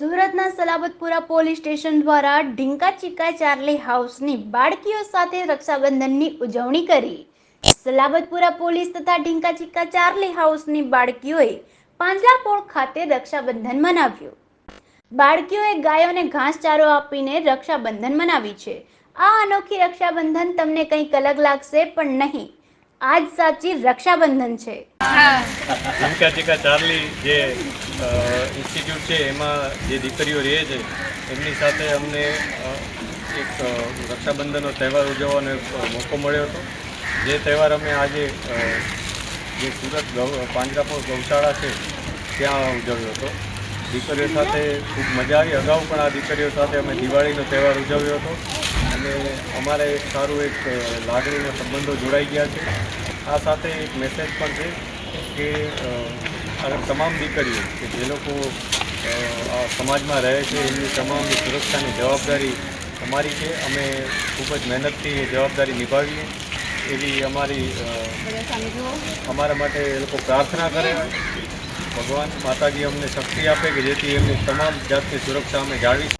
સુરતના Salabatpura police station દ્વારા ઢીંકા ચીકા Charlie હાઉસની બાળકીઓ સાથે રક્ષાબંધનની ઉજવણી કરી. સલાબતપુરા પોલીસ તથા ઢીંકા ચીકા ચાર્લી હાઉસની બાળકીઓએ પાંજરાપોળ ખાતે રક્ષાબંધન મનાવ્યું. બાળકીઓએ ગાયોને ઘાસચારો આપીને રક્ષાબંધન મનાવી છે. આ અનોખી રક્ષાબંધન તમને કંઈક અલગ લાગશે પણ નહીં. આજ સાચી રક્ષાબંધન છે. ચીકા ચીકા ચાર્લી જે ઇન્સ્ટિટ્યૂટ છે એમાં જે દીકરીઓ રહે છે એમની સાથે અમને એક રક્ષાબંધનનો તહેવાર ઉજવવાનો મોકો મળ્યો હતો. જે તહેવાર અમે આજે જે સુરત ગૌ પાંજરાપોળ ગૌશાળા છે ત્યાં ઉજવ્યો હતો. દીકરીઓ સાથે ખૂબ મજા આવી. અગાઉ પણ આ દીકરીઓ સાથે અમે દિવાળીનો તહેવાર ઉજવ્યો હતો. અને અમારે સારું એક લાગણીના સંબંધો જોડાઈ ગયા છે. આ સાથે એક મેસેજ પણ છે કે તમામ દીકરીઓ, કે જે લોકો આ સમાજમાં રહે છે, એમની તમામની સુરક્ષાની જવાબદારી અમારી છે. અમે ખૂબ જ મહેનતથી એ જવાબદારી નિભાવીએ. એવી અમારી અમારા માટે એ લોકો પ્રાર્થના કરે. ભગવાન માતાજી અમને શક્તિ આપે કે જેથી એમની તમામ જાતની સુરક્ષા અમે જાળવી